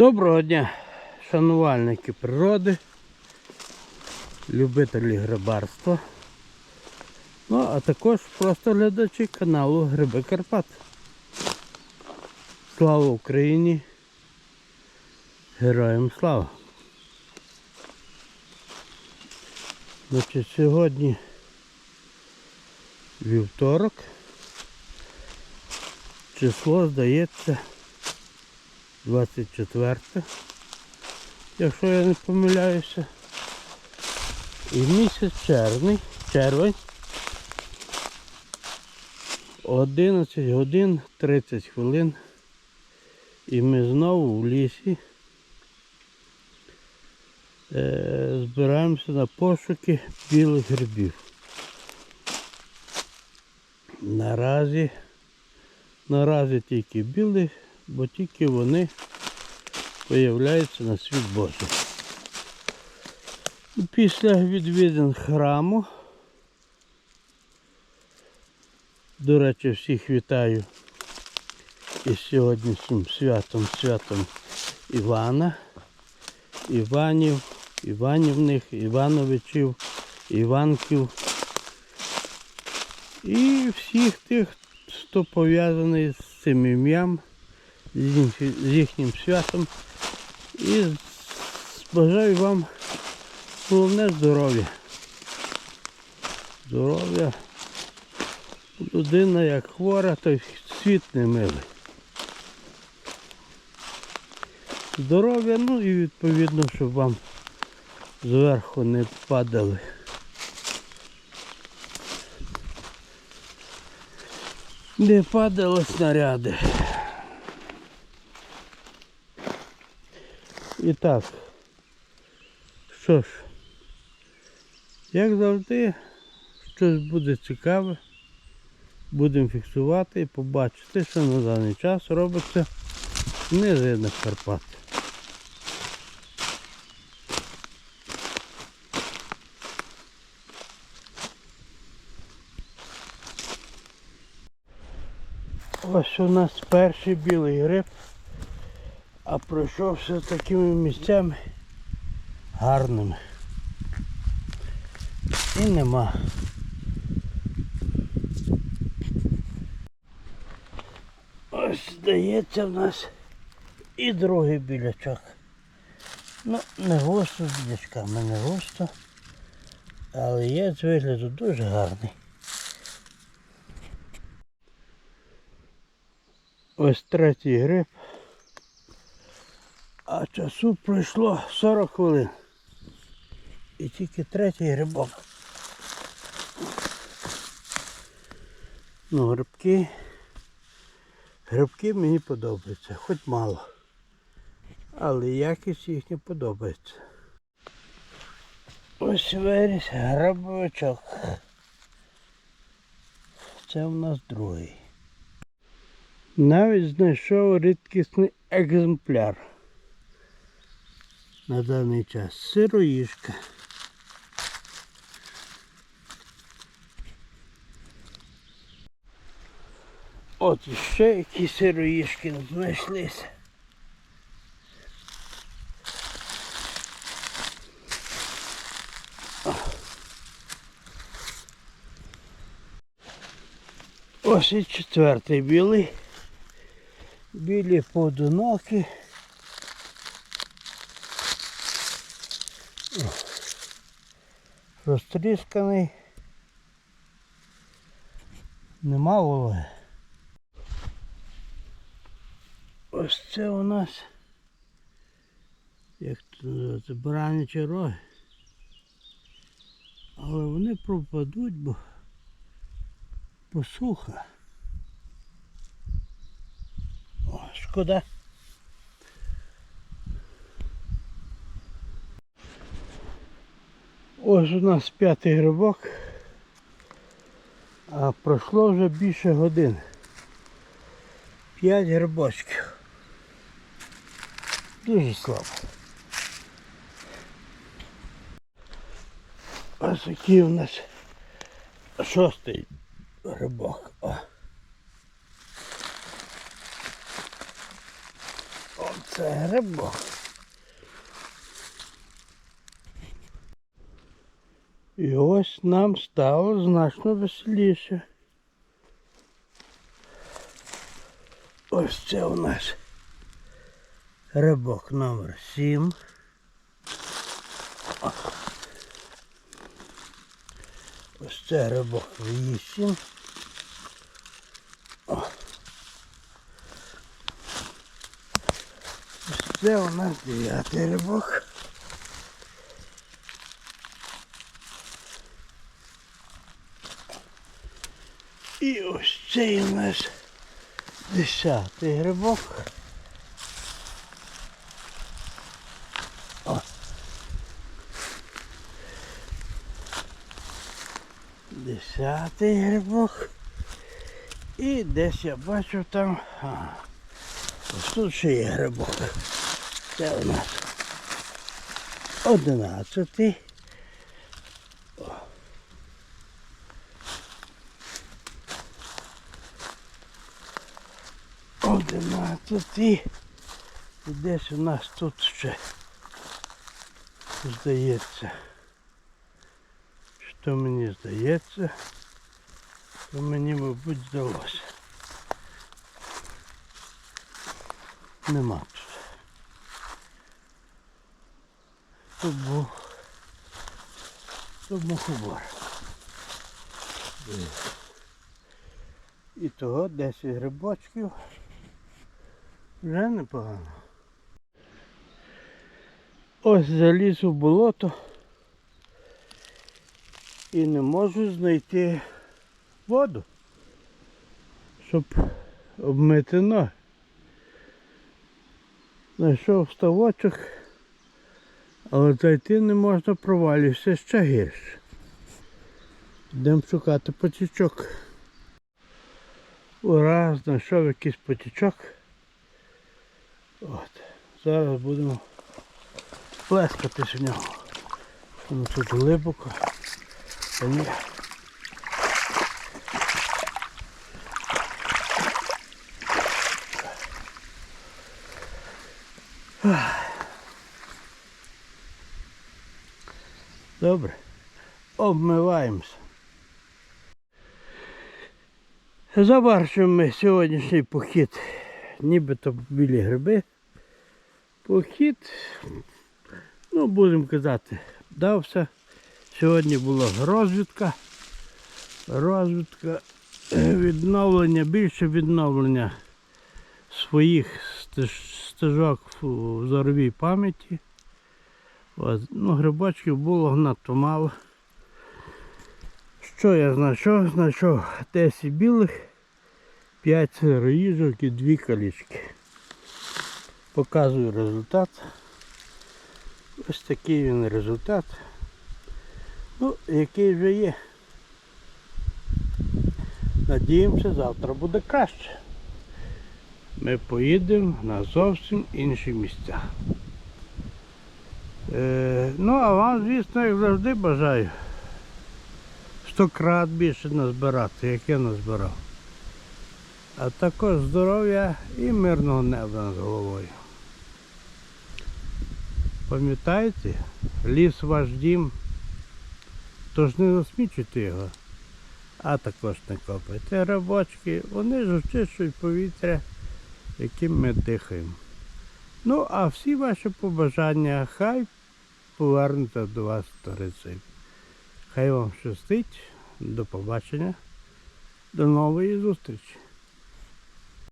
Доброго дня, шанувальники природи, любителі грибарства. Ну, а також просто глядачі каналу Гриби Карпат. Слава Україні! Героям слава! Значить, сьогодні вівторок. Число здається 24, якщо я не помиляюся. І місяць червень, червень. 11 годин 30 хвилин. І ми знову в лісі е, збираємося на пошуки білих грибів. Наразі, наразі тільки білих, бо тільки вони появляються на світ Божий. Після відвідин храму. До речі, всіх вітаю із сьогоднішнім святом, святом Івана, Іванів, Іванівних, Івановичів, Іванків і всіх тих, хто пов'язаний з цим ім'ям, з їхнім святом. І бажаю вам головне здоров'я. Здоров'я. Людина як хвора, то й світ не милий. Здоров'я, ну і відповідно, щоб вам зверху не падали. Не падали снаряди. І так. Що ж, як завжди, щось буде цікаве. Будемо фіксувати і побачити, що на даний час робиться в низинах Карпат. Ось у нас перший білий гриб, а пройшовся такими місцями гарними. І нема. Ось здається в нас і другий білячок. Ну, не густо з білячками, не густо. Але є з вигляду дуже гарний. Ось третій гриб. А часу пройшло 40 хвилин. І тільки третій грибок. Ну, грибки. Грибки мені подобаються, хоч мало. Але якість їхня подобається. Ось виріс грабовичок. Це у нас другий. Навіть знайшов рідкісний екземпляр на даний час. Сироїшка. От іще які сироїшки знайшлися. Ось і четвертий білий. Білі поодинокі. Розтрісканий. Нема вологи. Ось це у нас, як це називається, баранячі роги. Але вони пропадуть, бо посуха. О, шкода. Ось у нас п'ятий грибок, а пройшло вже більше години. П'ять грибочків. Дуже слабо. Ось такий у нас шостий грибок. О. От Це грибок. І ось нам стало значно веселіше. Ось це у нас рибок номер 7. Ось це рибок 8. Ось це у нас дев'ятий рибок. І ось цей у нас десятий грибок. О. Десятий грибок. І десь я бачу там. А, ось тут ще є грибок. Це у нас одинадцятий. Одинадцятий. І десь у нас тут ще здається. Що мені здається, то мені, мабуть, здалося. Нема тут. Тут був. Тут мухобор. І того 10 грибочків. Вже непогано. Ось заліз у болото і не можу знайти воду, щоб обмити ноги. Знайшов ставочок, але зайти не можна провалюватися ще гірше. Йдемо шукати потічок. Ура, знайшов якийсь потічок. От. Зараз будемо плескатись в нього. Воно тут глибоко. Та ні. Добре. Обмиваємося. Завершуємо ми сьогоднішній похід. Нібито білі гриби. Похід, ну будемо казати, дався. Сьогодні була розвідка. Розвідка, відновлення, більше відновлення своїх стежок в зоровій пам'яті. Ну, грибочків було надто мало. Що я знайшов? Знайшов 10 білих, 5 сироїжок і 2 калічки. Показую результат. Ось такий він результат. Ну, який вже є. Надіємося, завтра буде краще. Ми поїдемо на зовсім інші місця. Е, ну, а вам, звісно, як завжди бажаю сто крат більше назбирати, як я назбирав. А також здоров'я і мирного неба над головою. Пам'ятаєте, ліс ваш дім, тож не засмічуйте його, а також не копайте рабочки, вони ж очищують повітря, яким ми дихаємо. Ну, а всі ваші побажання хай повернуться до вас сторицею. Хай вам щастить, до побачення, до нової зустрічі.